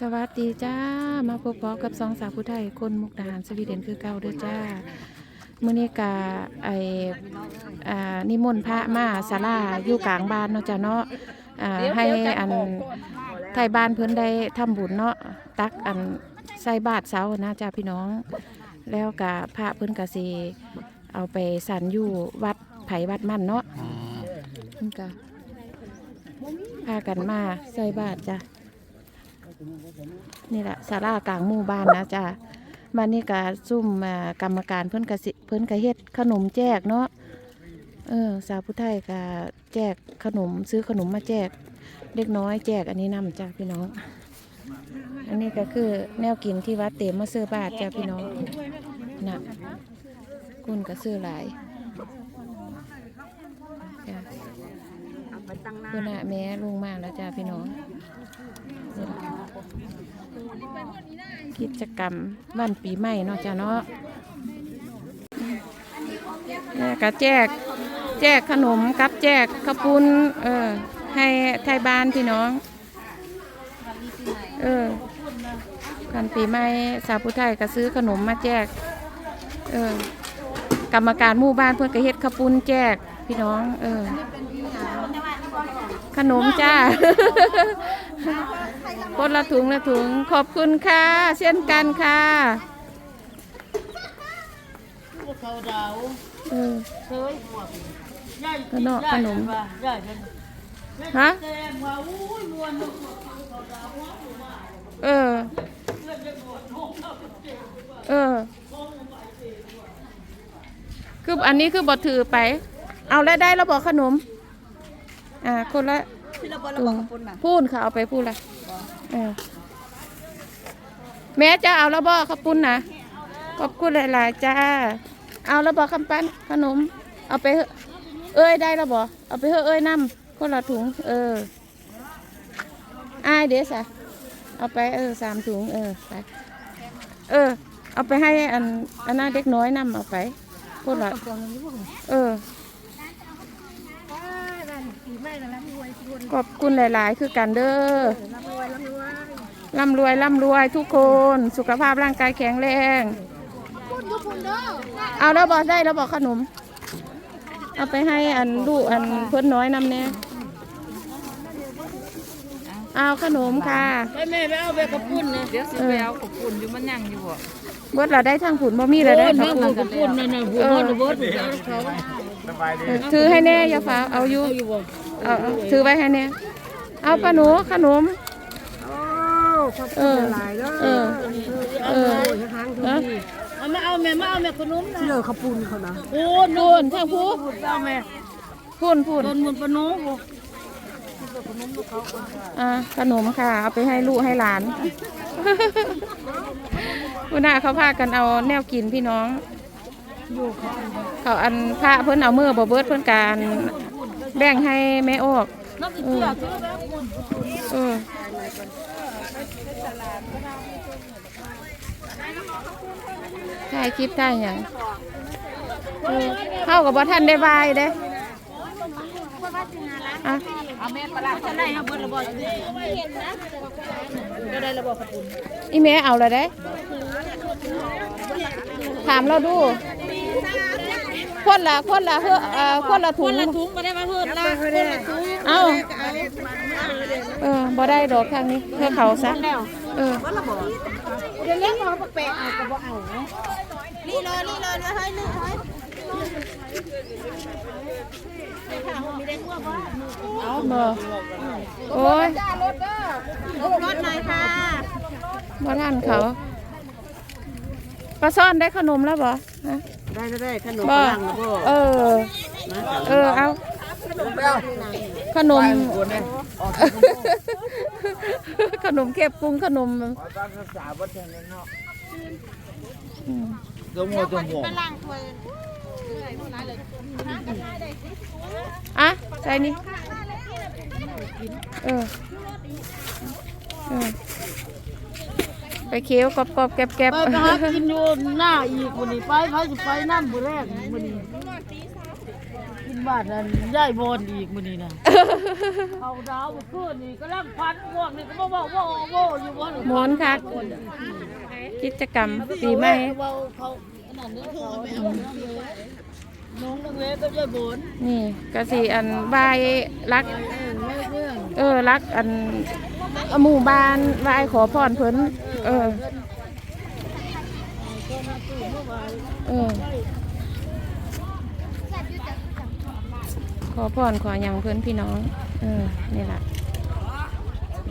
สวัสดีจ้า มาพบปอกับสองสาวผู้ไทยคนมุกดาหารสวีเดนคือเก่าเด้อจ้ามื้อนี้กะไออ่านิมนต์พระมาศาลาอยู่กลางบ้านเนาะจ้าเนาะอ่าให้อันไทยบ้านเพิ่นได้ทำบุญเนาะตักอันใส่บาตรเสานะจ้าพี่น้อง แล้วกะพระเพิ่นกะสิเอาไปสันอยู่วัดไผวัดมั่นเนาะเพิ่นกะพากันมาใส่บาตรจ้ะ นี่แหละศาลากลางหมู่บ้านนะจ้ะบ้านนี้ก็ซุ่มอ่ากรรมการเพิ่นกสิเพิ่นก็เฮ็ดขนมแจกเนาะเออสาวผู้ไทยก็แจกขนมซื้อขนมมาแจกเล็กน้อยแจกอันนี้นำจ้ะพี่น้อง อันนี้ก็คือแนวกินที่วัดเต็มมาซื้อบาทจ้ะพี่น้องน่ะกุนก็ซื้อหลายจ้ะคุณน่ะแม่ลงมาแล้วจ้ะพี่น้องนี่ล่ะ กิจกรรมวันปีใหม่เนาะจ้ะเนาะแล้วก็แจกแจกขนมกับแจกข้าวปุ้นเออให้ไทยบ้านพี่น้อง เออกันปีใหม่สาวผู้ไทยก็ซื้อขนมมาแจก เออกรรมการหมู่บ้านเพื่อนก็เฮ็ดข้าวปุ้นแจกพี่น้อง เออ ขนมจ้า คนละถุงละถุงขอบคุณค่ะ เช่นกันค่ะเขาดาวเออเคยย่ายขนมขนมฮะเออ เออ คืออันนี้คือบทถือไป เอาแล้วได้แล้วบอกขนม อ่า คนละ พี่ระเบิดระถุเบิงดขอบคุณนะพูนค่ะเอาไปพูดละเออแม่จะเอาแล้วบอกขอบคุณนะขอบคุณหลายๆจ้า เอาแล้วบอกคำปั้นขนม เอาไปเถอะเอ้ยได้แล้วบอกเอาไปเถอะเอ้ยน้ำคนละถุง เอออายเดสอะเอาไปเออสามถุงเออไปเออ เอาไปให้อันอันน่าเด็กน้อยน้ำเอาไปคนละเออ ขอบคุณหลาย ๆ คือกันเด้อร่ำรวยร่ำรวยทุกคน สุขภาพร่างกายแข็งแรงเอาแล้วบอกได้แล้วบอกขนม เอาไปให้อันลูกอันเพิ่นน้อยนำแน่เอาขนมค่ะไปแม่ไปเอาไปกระปุ้นนะเดี๋ยวสิไปเอาขอบคุณอยู่มันยังอยู่บ่เบิดเราได้ทางผุนบ่มีเราได้โอ้ทางยผุนกระปุ้นนั่นน่ะหัวระเบิด หัวเขาเออถือให้แน่อย่าฟ้าเอาอยู่เอาอยู่บ่เอาเอาถือไว้ให้แน่เอาปลาหนูขนมเออเออเออฮะเอามาเอาแม่มาเอาแม่ขนมนะเลือขปุ้นเขานะโอ้พูนทางผู้เอาแม่พูนพูนโดนมุนปนูบ่อ่าขนมค่ะเอาไปให้ลูกให้หลาน วันน่าเขาพากันเอาแนวกินพี่น้อง เขาอันพระเพิ่นเอามือบ่เบิดเพิ่นการแบ่งให้แม่ออกเออถ่ายคลิปถ่ายอย่างเข้ากับบ่ท่านได้บายเด้เอาแม่ปลาจะได้เอาเบิดระเบิดจะได้ระเบิดขปุ้นอีเมเอาเลยได้ ถามเราดู คนละคนละเฮ้อเอ่อคนละถุง ถุงมาได้มาเพิ่มละคนละถุงเอาเออบ่ได้ดอกทางนี้เพื่อเขาซะเออเดี๋ยวเลี้ยงเขาแปะเอาก็บ่เอาลีเลยลีเลยนะให้ลีให้บ่โอ้ยรถหน่อยค่ะบ่ทันเขาปลาซ่อนได้ขนมแล้วบ่ฮะ ได้ได้ขนมบ่ฝรั่งนะบ่เออ เออเอาขนม ขนมเก็บปรุงขนมอืมตัวมัวตัวมัวอะใส่นี่เออเออ ไปเคี้ยวกรอบกรอบๆแกบแกบไปไปหากินอยู่หน้าอีกวันนี้ไปไปสิไปน้ำบุแรกวันนี้กินบ้านนั้นยายบนอีกมื้อนี้น่ะเขาดาวเมื่อคืนนี่กำลังพันพวกนี่ก็บ่บอกว่าโว้อยู่บ่หมอนคักกิจกรรมปีใหม่เขาเขาอันนั้นนี่เขาไปเอาน้องนักเรียนก็ยายบนนี่ก็สิอันบายรักเออแม่เรื่องเออรักอันหมู่บ้านไหว้ขอพรเพิ่น เออก็มาตู้เมื่อวานเออ ขอพรขออย่างเพิ่นพี่น้อง เออ นี่แหละ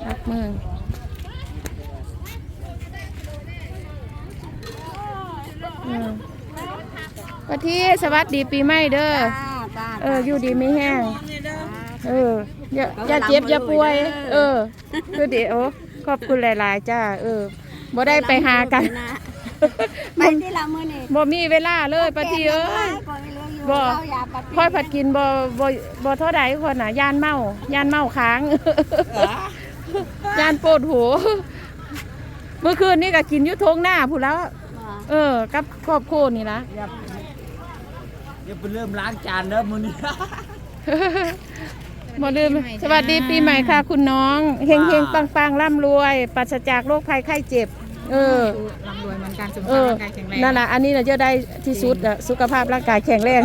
รักเมืองเออปะทีสวัสดีปีใหม่เด้อ เออ อยู่ดีไม่แห้ง เออ อย่าอย่าเจ็บอย่าป่วย เออคือเดี๋ยว ขอบคุณหลาย ๆ จ้า เออบ่ได้ไปหากัน ไปที่ละมื้อนี่บ่มีเวลาเลยปะทีเอ้ยบ่ค่อยผัดกินบ่บ่บ่เท่าใดคนน่ะย่านเมาย่านเมาค้างย่านปวดหัวเมื่อคืนนี่ก็กินอยุทงหน้าพูดแล้ว เออ กับครอบครัวนี่ละเดี๋ยวไปเริ่มล้างจานเด้อมื้อนี้ บ่ลืมสวัสดีปีใหม่ค่ะ คุณน้องเฮงเฮงปังปังร่ำรวยปราศจากโรคภัยไข้เจ็บ เออร่ำรวยเหมือนกันสุขเอภาพอร่างกายแข็งแรงนั่นแหละอันนี้เราจะได้ที่สุดอะสุขภาพร่างกายแข็งแรง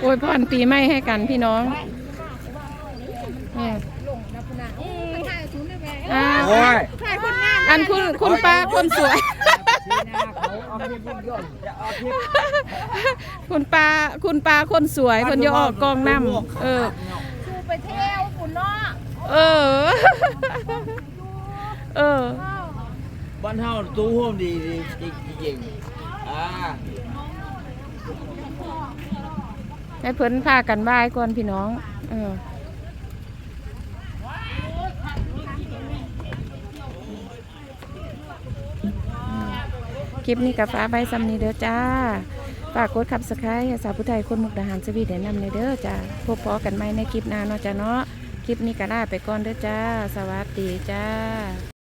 โอ้ยพรปีใหม่ให้กันพี่น้องเนี่ยอ่าโอ้ยอันคุณคุณป้าคนสวย คุณป้าคุณป้าคนสวยคนจะออกกองน้ำเออไปเที่ยวปุ่นเนาะเออ เออ บ้านเฮาตู้โฮมดีดีจริงจริงอ่าให้เพิ่นพากันบายก่อนพี่น้อง เออ คลิปนี้กับฟ้าใบซัมนีเด้อจ้าฝากกดขับสไครต์สาวผู้ไทยคนมุกดาหารสวีเดนนำในเด้อจ้าพบพอกันไหมในคลิปหน้าเนาะจ้าเนาะคลิปนี้ก็ลาไปก่อนเด้อจ้า สวัสดีจ้า